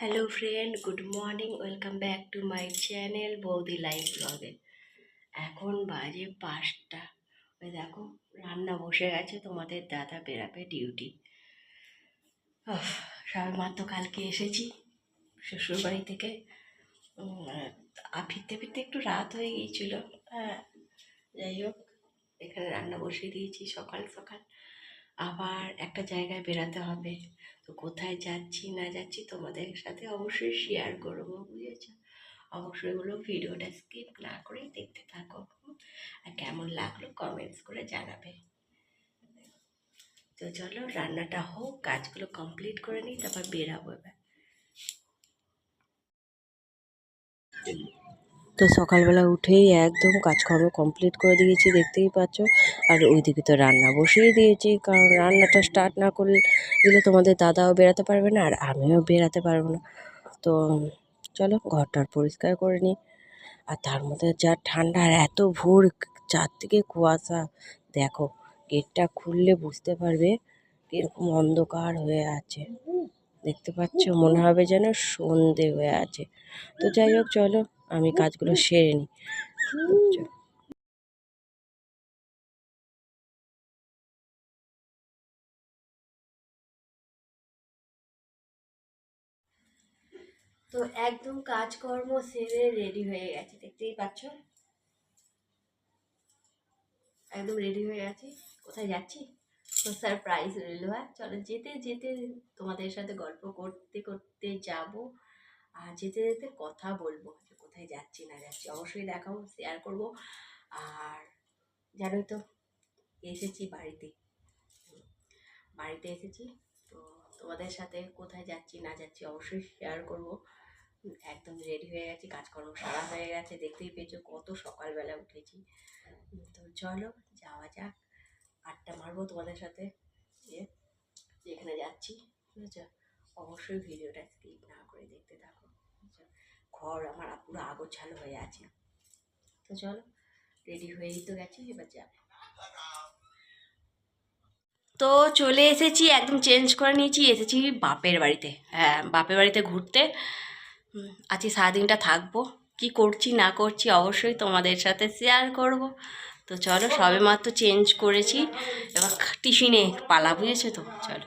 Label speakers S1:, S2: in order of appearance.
S1: Hello friend good morning welcome back to my channel বৌদি live ব্লগে এখন বাজে পাঁচটা। ওই দেখো, রান্না বসে গেছে, তোমাদের দাদা বেরাবে ডিউটি সবে মাত্র কালকে এসেছি, শ্বশুরবাড়ি থেকে। ফিরতে ফিরতে একটু রাত হয়ে গিয়েছিল। হ্যাঁ যাই হোক, এখানে রান্না বসিয়ে দিয়েছি সকাল সকাল। আবার একটা জায়গায় বেরাতে হবে। তো কোথায় যাচ্ছি, না যাচ্ছি তোমাদের সাথে অবশ্যই শেয়ার করব, বুঝেছ? অবশ্যই এগুলো ভিডিওটা স্কিপ না করেই দেখতে থাকো? আর কেমন লাগল কমেন্টস করে জানাবে। তো চলো রান্নাটা হোক, কাজগুলো কমপ্লিট করে নিই, তারপর বেরাবো এবার। তো সকালবেলা উঠেই একদম কাজকর্ম কমপ্লিট করে দিয়েছি, দেখতেই পাচ্ছ। আর ওইদিকে তো রান্না বসিয়ে দিয়েছি, কারণ রান্নাটা স্টার্ট না করলে দিলে তোমাদের দাদাও বেরাতে পারবে না, আর আমিও বেরাতে পারব না। তো, চলো ঘরটার পরিষ্কার করে নিই। আর তার মধ্যে যা ঠান্ডা, আর এত ভোর চারদিকে কুয়াশা। দেখো, গেটটা খুললে বুঝতে পারবে কীরকম অন্ধকার হয়ে আছে। দেখতে পাচ্ছ, মনে হবে যেন সন্ধে হয়ে আছে। তো যাই হোক, চলো। আমি কাজগুলো সেরে নিই। তো একদম কাজকর্ম সেরে রেডি হয়ে গেছে, দেখতেই পাচ্ছ? একদম রেডি হয়ে গেছি কোথায় যাচ্ছি? তো সারপ্রাইজ রইল হ্যাঁ চলো যেতে যেতে তোমাদের সাথে গল্প করতে করতে যাব। আর যেতে যেতে কথা বলব, যে কোথায় যাচ্ছি, না যাচ্ছি, অবশ্যই দেখাবো শেয়ার করব। আর জানোই তো, এসেছি বাড়িতে। বাড়িতে এসেছি, তো তোমাদের সাথে কোথায় যাচ্ছি, না যাচ্ছি অবশ্যই শেয়ার করব। একদম রেডি হয়ে গেছি, কাজকর্ম সারা হয়ে গেছে, দেখতেই পেয়েছ কত সকালবেলা উঠেছি। তো চলো, যাওয়া যাক, আড্ডা মারবো তোমাদের সাথে, যে যেখানে যাচ্ছি, বুঝেছ? অবশ্যই ভিডিওটা স্কিপ না করে দেখতে থাকো। বুঝেছ ঘর আমার পুরো আগোছালো হয়ে আছে। তো চলো, রেডি হয়েই তো গেছি, এবার যাবে তো চলে এসেছি, একদম চেঞ্জ করে নিয়েছি, এসেছি বাপের বাড়িতে। হ্যাঁ বাপের বাড়িতে ঘুরতে। আজকে সারাদিনটা থাকব। কি করছি, না করছি, অবশ্যই তোমাদের সাথে শেয়ার করব। তো চলো, সবে মাত্র চেঞ্জ করেছি। এবার টিফিনে পালা, বুঝেছ তো? চলো।